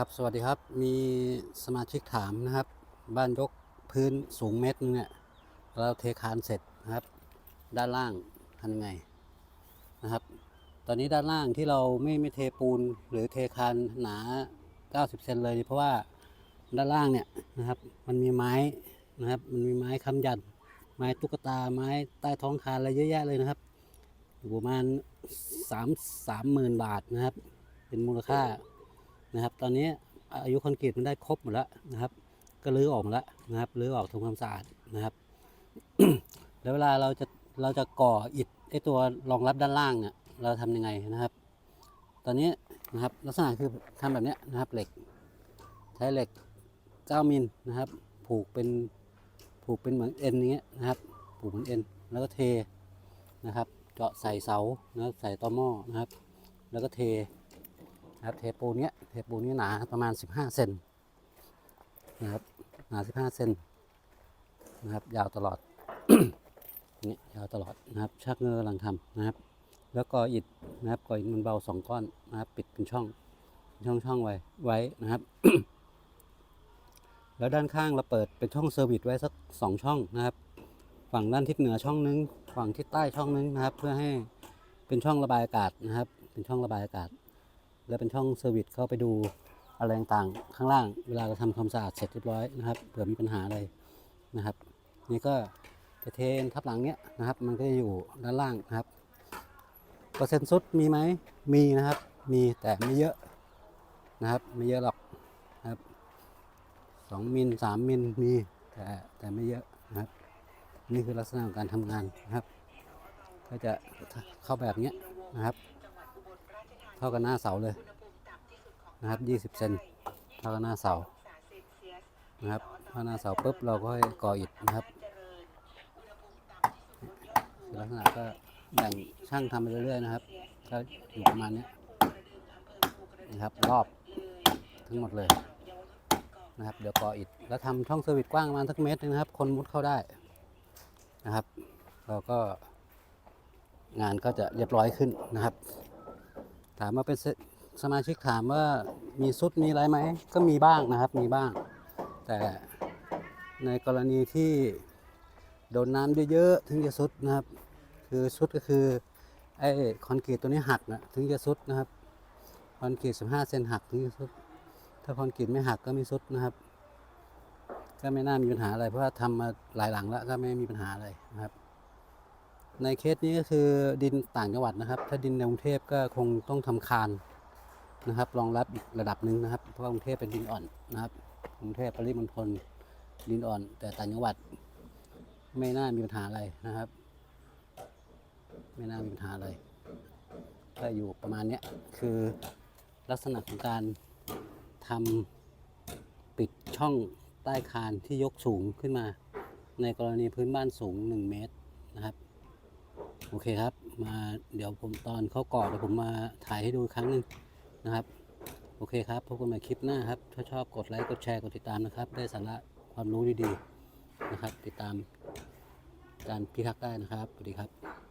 ครับสวัสดีครับมีสมาชิกถามนะครับ บ้านยกพื้นสูงเมตรนึงเนี่ยเราเทคานเสร็จนะครับ ด้านล่างทำยังไงนะครับ ตอนนี้ด้านล่างที่เราไม่ไม่เทปูนหรือเทคานหนา 90เซนเลย เพราะว่าด้านล่างเนี่ยนะครับ มันมีไม้นะครับ มันมีไม้ค้ำยันไม้ตุ๊กตาไม้ใต้ท้องคานอะไรเยอะแยะเลยนะครับประมาณสามสามหมื่นบาทนะครับ เป็นมูลค่า นะครับ ตอนนี้อายุคอนกรีตมันได้ครบหมดแล้วนะครับ ก็รื้อออกหมดแล้วนะครับรื้อออกทำความสะอาดนะครับ แล้วเวลาเราจะเราจะก่ออิฐไอตัวรองรับด้านล่างเนี่ยเราทำยังไงนะครับ ตอนนี้นะครับลักษณะคือทำแบบนี้นะครับเหล็ก ใช้เหล็ก9มิลนะครับ ผูกเป็นผูกเป็นเหมือนเอ็นอย่างเงี้ยนะครับ ผูกเหมือนเอ็นแล้วก็เทนะครับ เจาะใส่เสานะครับใส่ตอหม้อนะครับ แล้วก็เท นะครับเทปูนเนี้ยเทปูนนี้หนาประมาณ 15เซนนะครับหนา15เซนนะครับ ยาวตลอดนี่ยาวตลอดนะครับชักเงือกำลังทำนะครับ แล้วก็อิฐนะครับก่ออิฐมันเบาสองก้อนนะครับ ปิดเป็นช่องช่องช่องไว้ไว้นะครับ แล้วด้านข้างเราเปิดเป็นช่องเซอร์วิสไว้สักสองช่องนะครับ ฝั่งด้านทิศเหนือช่องนึง ฝั่งทิศใต้ช่องนึงนะครับ เพื่อให้เป็นช่องระบายอากาศนะครับ เป็นช่องระบายอากาศ แล้วเป็นช่องเซอร์วิสเข้าไปดูอะไรต่างๆข้างล่าง เวลาเราทำความสะอาดเสร็จเรียบร้อยนะครับเผื่อมีปัญหาอะไรนะครับ นี่ก็กระเทนทับหลังเนี้ยนะครับ มันก็จะอยู่ด้านล่างนะครับเปอร์เซ็นต์ซุดมีไหมมีนะครับ มีแต่ไม่เยอะนะครับ ไม่เยอะหรอกนะครับสองมิลสามมิลมีแต่แต่ไม่เยอะนะครับ นี่คือลักษณะของการทำงานนะครับ ก็จะเข้าแบบเนี้ยนะครับ เท่ากับหน้าเสาเลยนะครับ 20 เซนเท่ากับหน้าเสานะครับพอหน้าเสาปุ๊บเราก็ค่อยก่ออิฐนะครับลักษณะก็แบ่งช่างทำไปเรื่อยๆนะครับก็อยู่ประมาณนี้นะครับรอบทั้งหมดเลยนะครับเดี๋ยวก่ออิฐแล้วทำช่องเซอร์วิสกว้างประมาณสักเมตรนึงนะครับ คนมุดเข้าได้นะครับ เราก็งานก็จะเรียบร้อยขึ้นนะครับ ถามว่าเป็นสสมาชิกถามว่ามีซุดมีอะไรไหม ก็มีบ้างนะครับมีบ้าง แต่ในกรณีที่โดนน้ำเยอะๆถึงจะซุดนะครับ คือซุดก็คือไอ้คอนกรีตตัวนี้หักนะถึงจะซุดนะครับคอนกรีต15เซนหักถึงจะซุดถ้าคอนกรีตไม่หักก็ไม่ซุดนะครับ ก็ไม่น่ามีปัญหาอะไรเพราะว่าทำมาหลายหลังแล้วก็ไม่มีปัญหาอะไรนะครับ ในเคสนี้ก็คือดินต่างจังหวัดนะครับ ถ้าดินในกรุงเทพก็คงต้องทำคานนะครับ รองรับอีกระดับหนึ่งนะครับ เพราะกรุงเทพเป็นดินอ่อนนะครับ กรุงเทพปริมณฑลดินอ่อน แต่ต่างจังหวัดไม่น่ามีปัญหาอะไรนะครับ ไม่น่ามีปัญหาอะไรก็อยู่ประมาณนี้คือลักษณะของการทำปิดช่องใต้คานที่ยกสูงขึ้นมา ในกรณีพื้นบ้านสูง 1 เมตรนะครับ โอเคครับ มาเดี๋ยวผมตอนเข้าก่อเดี๋ยวผมมาถ่ายให้ดูครั้งหนึ่งนะครับ โอเคครับพบกันใหม่คลิปหน้าครับ ถ้าชอบกดไลค์กดแชร์กดติดตามนะครับ ได้สาระความรู้ดีๆนะครับ ติดตามการพิทักษ์ได้นะครับสวัสดีครับ